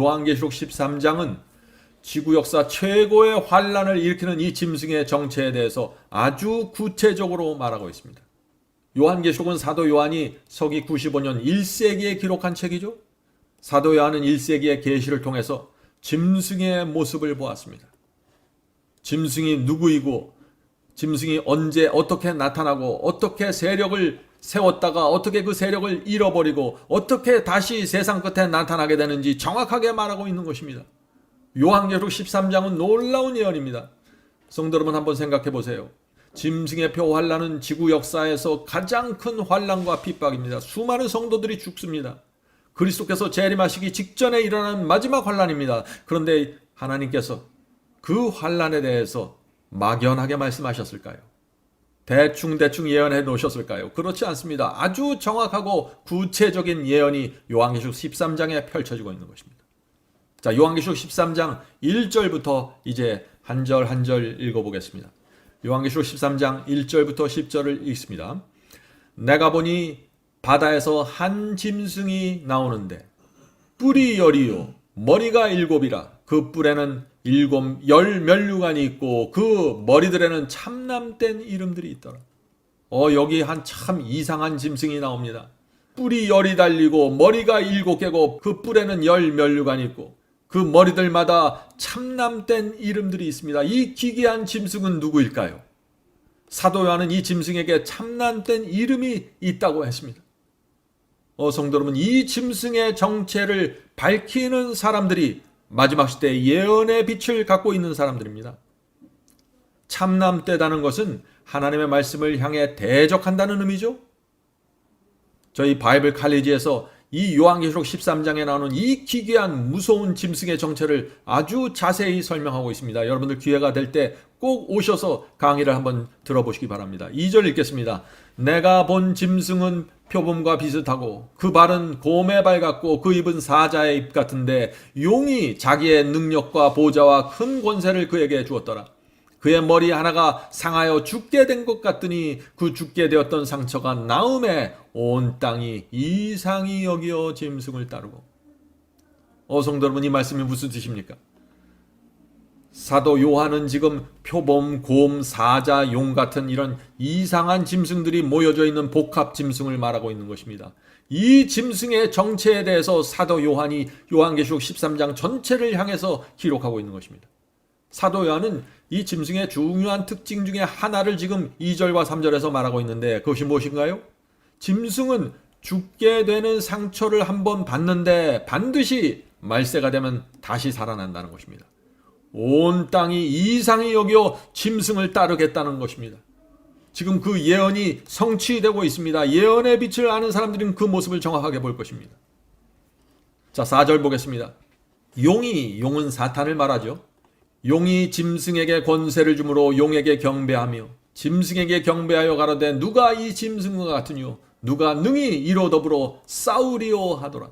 요한계시록 13장은 지구 역사 최고의 환란을 일으키는 이 짐승의 정체에 대해서 아주 구체적으로 말하고 있습니다. 요한계시록은 사도 요한이 서기 95년 1세기에 기록한 책이죠. 사도 요한은 1세기의 계시를 통해서 짐승의 모습을 보았습니다. 짐승이 누구이고 짐승이 언제 어떻게 나타나고 어떻게 세력을 세웠다가 어떻게 그 세력을 잃어버리고 어떻게 다시 세상 끝에 나타나게 되는지 정확하게 말하고 있는 것입니다. 요한계시록 13장은 놀라운 예언입니다. 성도 여러분 한번 생각해 보세요. 짐승의 표 환란은 지구 역사에서 가장 큰 환란과 핍박입니다. 수많은 성도들이 죽습니다. 그리스도께서 재림하시기 직전에 일어난 마지막 환란입니다. 그런데 하나님께서 그 환란에 대해서 막연하게 말씀하셨을까요? 대충 대충 예언해 놓으셨을까요? 그렇지 않습니다. 아주 정확하고 구체적인 예언이 요한계시록 13장에 펼쳐지고 있는 것입니다. 자, 요한계시록 13장 1절부터 이제 한 절 한 절 읽어보겠습니다. 요한계시록 13장 1절부터 10절을 읽습니다. 내가 보니 바다에서 한 짐승이 나오는데 뿔이 열이요 머리가 일곱이라 그 뿔에는 일곱 열 면류관이 있고 그 머리들에는 참남된 이름들이 있더라. 어 여기 한 참 이상한 짐승이 나옵니다. 뿔이 열이 달리고 머리가 일곱 개고 그 뿔에는 열 면류관이 있고 그 머리들마다 참남된 이름들이 있습니다. 이 기괴한 짐승은 누구일까요? 사도 요한은 이 짐승에게 참남된 이름이 있다고 했습니다. 어, 성도 여러분, 이 짐승의 정체를 밝히는 사람들이 마지막 시대 예언의 빛을 갖고 있는 사람들입니다. 참남되다는 것은 하나님의 말씀을 향해 대적한다는 의미죠. 저희 바이블 칼리지에서 이 요한계시록 13장에 나오는 이 기괴한 무서운 짐승의 정체를 아주 자세히 설명하고 있습니다. 여러분들 기회가 될 때 꼭 오셔서 강의를 한번 들어보시기 바랍니다. 2절 읽겠습니다. 내가 본 짐승은 표범과 비슷하고 그 발은 곰의 발 같고 그 입은 사자의 입 같은데 용이 자기의 능력과 보좌와 큰 권세를 그에게 주었더라. 그의 머리 하나가 상하여 죽게 된 것 같더니 그 죽게 되었던 상처가 나음에 온 땅이 이상히 여기어 짐승을 따르고 어 성도 여러분 이 말씀이 무슨 뜻입니까? 사도 요한은 지금 표범, 곰, 사자, 용 같은 이런 이상한 짐승들이 모여져 있는 복합 짐승을 말하고 있는 것입니다. 이 짐승의 정체에 대해서 사도 요한이 요한계시록 13장 전체를 향해서 기록하고 있는 것입니다. 사도 요한은 이 짐승의 중요한 특징 중에 하나를 지금 2절과 3절에서 말하고 있는데 그것이 무엇인가요? 짐승은 죽게 되는 상처를 한번 받는데 반드시 말세가 되면 다시 살아난다는 것입니다. 온 땅이 이상히 여겨 짐승을 따르겠다는 것입니다. 지금 그 예언이 성취되고 있습니다. 예언의 빛을 아는 사람들은 그 모습을 정확하게 볼 것입니다. 자, 4절 보겠습니다. 용이 용은 사탄을 말하죠. 용이 짐승에게 권세를 주므로 용에게 경배하며 짐승에게 경배하여 가로되 누가 이 짐승과 같으뇨 누가 능히 이로 더불어 싸우리오 하더라.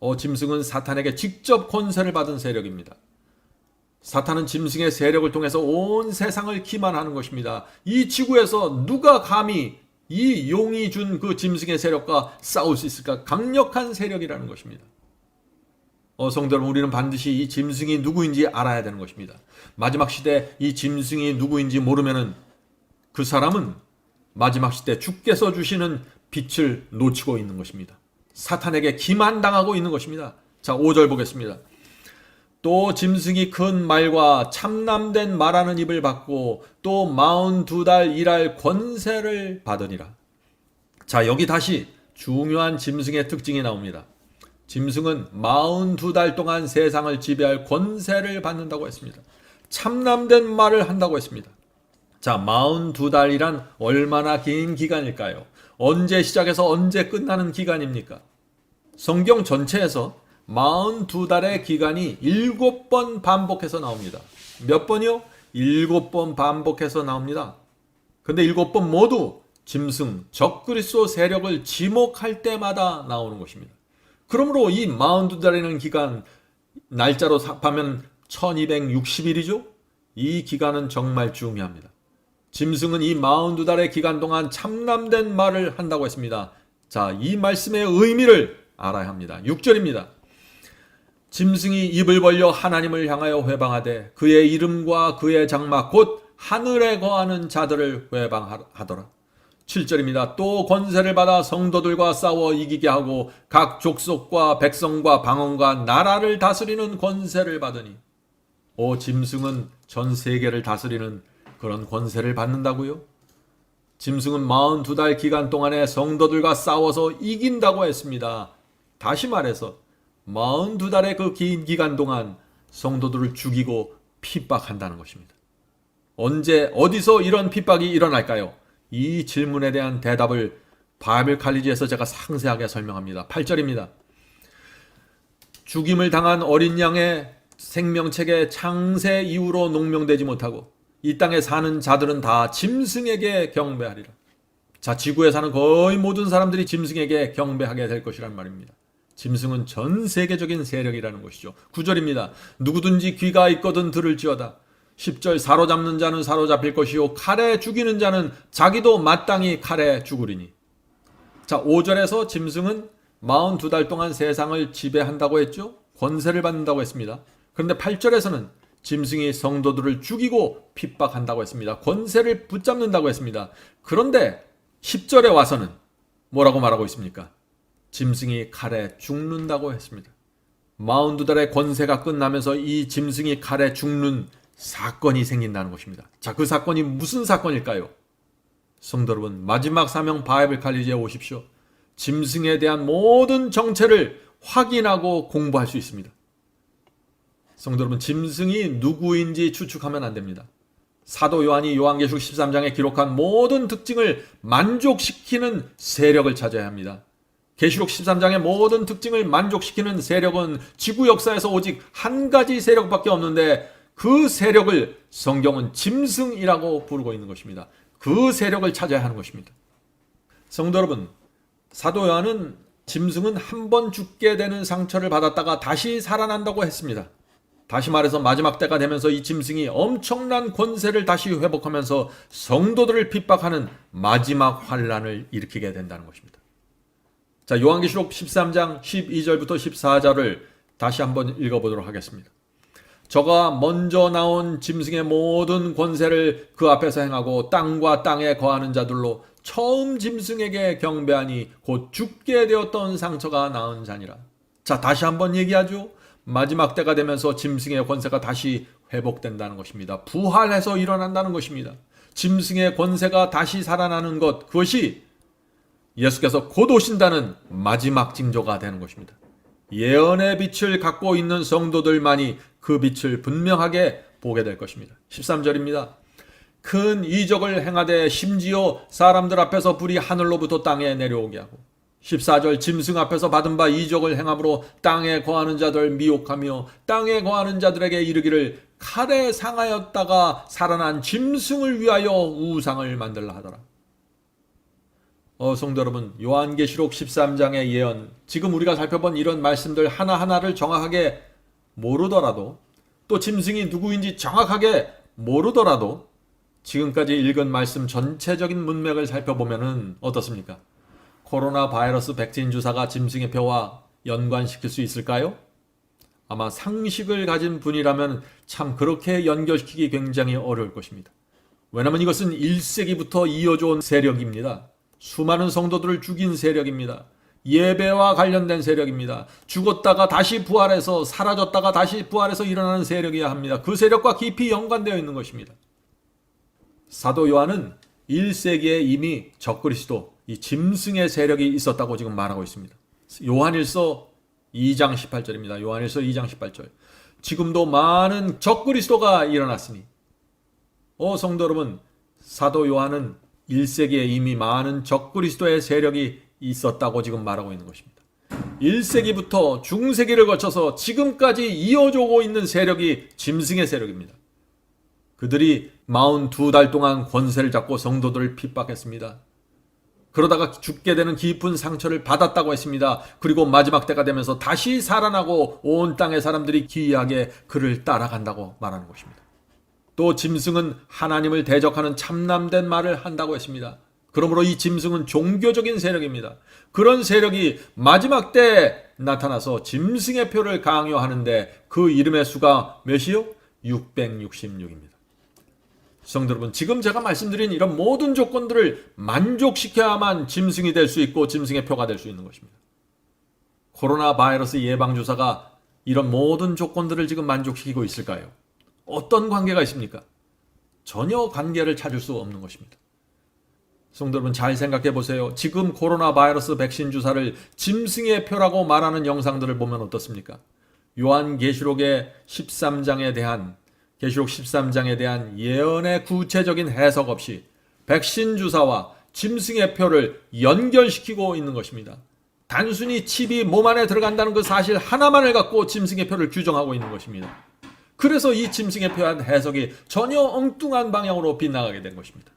어 짐승은 사탄에게 직접 권세를 받은 세력입니다. 사탄은 짐승의 세력을 통해서 온 세상을 기만하는 것입니다. 이 지구에서 누가 감히 이 용이 준 그 짐승의 세력과 싸울 수 있을까? 강력한 세력이라는 것입니다. 어, 성도 여러분, 우리는 반드시 이 짐승이 누구인지 알아야 되는 것입니다. 마지막 시대 이 짐승이 누구인지 모르면은 그 사람은 마지막 시대 주께서 주시는 빛을 놓치고 있는 것입니다. 사탄에게 기만당하고 있는 것입니다. 자, 5절 보겠습니다. 또 짐승이 큰 말과 참남된 말하는 입을 받고 또 마흔 두 달 일할 권세를 받으니라. 자, 여기 다시 중요한 짐승의 특징이 나옵니다. 짐승은 마흔 두 달 동안 세상을 지배할 권세를 받는다고 했습니다. 참남된 말을 한다고 했습니다. 자, 마흔 두 달이란 얼마나 긴 기간일까요? 언제 시작해서 언제 끝나는 기간입니까? 성경 전체에서 42달의 기간이 7번 반복해서 나옵니다. 몇 번이요? 7번 반복해서 나옵니다. 근데 7번 모두 짐승, 적그리스도 세력을 지목할 때마다 나오는 것입니다. 그러므로 이 42달이라는 기간 날짜로 하면 1260일이죠? 이 기간은 정말 중요합니다. 짐승은 이 42달의 기간 동안 참남된 말을 한다고 했습니다. 자, 이 말씀의 의미를 알아야 합니다. 6절입니다. 짐승이 입을 벌려 하나님을 향하여 회방하되 그의 이름과 그의 장막 곧 하늘에 거하는 자들을 회방하더라. 7절입니다. 또 권세를 받아 성도들과 싸워 이기게 하고 각 족속과 백성과 방언과 나라를 다스리는 권세를 받으니 오 짐승은 전 세계를 다스리는 그런 권세를 받는다고요? 짐승은 42달 기간 동안에 성도들과 싸워서 이긴다고 했습니다. 다시 말해서 42 달의 그 긴 기간 동안 성도들을 죽이고 핍박한다는 것입니다. 언제 어디서 이런 핍박이 일어날까요? 이 질문에 대한 대답을 바벨 칼리지에서 제가 상세하게 설명합니다. 8절입니다. 죽임을 당한 어린 양의 생명책의 창세 이후로 농명되지 못하고 이 땅에 사는 자들은 다 짐승에게 경배하리라. 자, 지구에 사는 거의 모든 사람들이 짐승에게 경배하게 될 것이란 말입니다. 짐승은 전 세계적인 세력이라는 것이죠. 9절입니다. 누구든지 귀가 있거든 들을지어다. 10절 사로잡는 자는 사로잡힐 것이요 칼에 죽이는 자는 자기도 마땅히 칼에 죽으리니. 자, 5절에서 짐승은 42달 동안 세상을 지배한다고 했죠. 권세를 받는다고 했습니다. 그런데 8절에서는 짐승이 성도들을 죽이고 핍박한다고 했습니다. 권세를 붙잡는다고 했습니다. 그런데 10절에 와서는 뭐라고 말하고 있습니까? 짐승이 칼에 죽는다고 했습니다. 42달의 권세가 끝나면서 이 짐승이 칼에 죽는 사건이 생긴다는 것입니다. 자, 그 사건이 무슨 사건일까요? 성도 여러분, 마지막 사명 바이블 칼리지에 오십시오. 짐승에 대한 모든 정체를 확인하고 공부할 수 있습니다. 성도 여러분, 짐승이 누구인지 추측하면 안 됩니다. 사도 요한이 요한계시록 13장에 기록한 모든 특징을 만족시키는 세력을 찾아야 합니다. 계시록 13장의 모든 특징을 만족시키는 세력은 지구 역사에서 오직 한 가지 세력밖에 없는데 그 세력을 성경은 짐승이라고 부르고 있는 것입니다. 그 세력을 찾아야 하는 것입니다. 성도 여러분, 사도 요한은 짐승은 한 번 죽게 되는 상처를 받았다가 다시 살아난다고 했습니다. 다시 말해서 마지막 때가 되면서 이 짐승이 엄청난 권세를 다시 회복하면서 성도들을 핍박하는 마지막 환란을 일으키게 된다는 것입니다. 자, 요한계시록 13장 12절부터 14절을 다시 한번 읽어보도록 하겠습니다. 저가 먼저 나온 짐승의 모든 권세를 그 앞에서 행하고 땅과 땅에 거하는 자들로 처음 짐승에게 경배하니 곧 죽게 되었던 상처가 나은 자니라. 자, 다시 한번 얘기하죠. 마지막 때가 되면서 짐승의 권세가 다시 회복된다는 것입니다. 부활해서 일어난다는 것입니다. 짐승의 권세가 다시 살아나는 것, 그것이 예수께서 곧 오신다는 마지막 징조가 되는 것입니다. 예언의 빛을 갖고 있는 성도들만이 그 빛을 분명하게 보게 될 것입니다. 13절입니다. 큰 이적을 행하되 심지어 사람들 앞에서 불이 하늘로부터 땅에 내려오게 하고 14절 짐승 앞에서 받은 바 이적을 행함으로 땅에 거하는 자들 미혹하며 땅에 거하는 자들에게 이르기를 칼에 상하였다가 살아난 짐승을 위하여 우상을 만들라 하더라. 어, 성도 여러분, 요한계시록 13장의 예언, 지금 우리가 살펴본 이런 말씀들 하나하나를 정확하게 모르더라도, 또 짐승이 누구인지 정확하게 모르더라도, 지금까지 읽은 말씀 전체적인 문맥을 살펴보면은 어떻습니까? 코로나 바이러스 백신 주사가 짐승의 뼈와 연관시킬 수 있을까요? 아마 상식을 가진 분이라면 참 그렇게 연결시키기 굉장히 어려울 것입니다. 왜냐하면 이것은 1세기부터 이어져 온 세력입니다. 수많은 성도들을 죽인 세력입니다. 예배와 관련된 세력입니다. 죽었다가 다시 부활해서 사라졌다가 다시 부활해서 일어나는 세력이어야 합니다. 그 세력과 깊이 연관되어 있는 것입니다. 사도 요한은 1세기에 이미 적그리스도, 이 짐승의 세력이 있었다고 지금 말하고 있습니다. 요한일서 2장 18절입니다. 요한일서 2장 18절. 지금도 많은 적그리스도가 일어났으니, 어, 성도 여러분, 사도 요한은 1세기에 이미 많은 적그리스도의 세력이 있었다고 지금 말하고 있는 것입니다. 1세기부터 중세기를 거쳐서 지금까지 이어져 오고 있는 세력이 짐승의 세력입니다. 그들이 42달 동안 권세를 잡고 성도들을 핍박했습니다. 그러다가 죽게 되는 깊은 상처를 받았다고 했습니다. 그리고 마지막 때가 되면서 다시 살아나고 온 땅의 사람들이 기이하게 그를 따라간다고 말하는 것입니다. 또 짐승은 하나님을 대적하는 참남된 말을 한다고 했습니다. 그러므로 이 짐승은 종교적인 세력입니다. 그런 세력이 마지막 때 나타나서 짐승의 표를 강요하는데 그 이름의 수가 몇이요? 666입니다. 성도 여러분, 지금 제가 말씀드린 이런 모든 조건들을 만족시켜야만 짐승이 될 수 있고 짐승의 표가 될 수 있는 것입니다. 코로나 바이러스 예방주사가 이런 모든 조건들을 지금 만족시키고 있을까요? 어떤 관계가 있습니까? 전혀 관계를 찾을 수 없는 것입니다. 성도 여러분 잘 생각해 보세요. 지금 코로나 바이러스 백신 주사를 짐승의 표라고 말하는 영상들을 보면 어떻습니까? 요한 계시록의 13장에 대한 계시록 13장에 대한 예언의 구체적인 해석 없이 백신 주사와 짐승의 표를 연결시키고 있는 것입니다. 단순히 칩이 몸 안에 들어간다는 그 사실 하나만을 갖고 짐승의 표를 규정하고 있는 것입니다. 그래서 이 짐승의 표한 해석이 전혀 엉뚱한 방향으로 빗나가게 된 것입니다.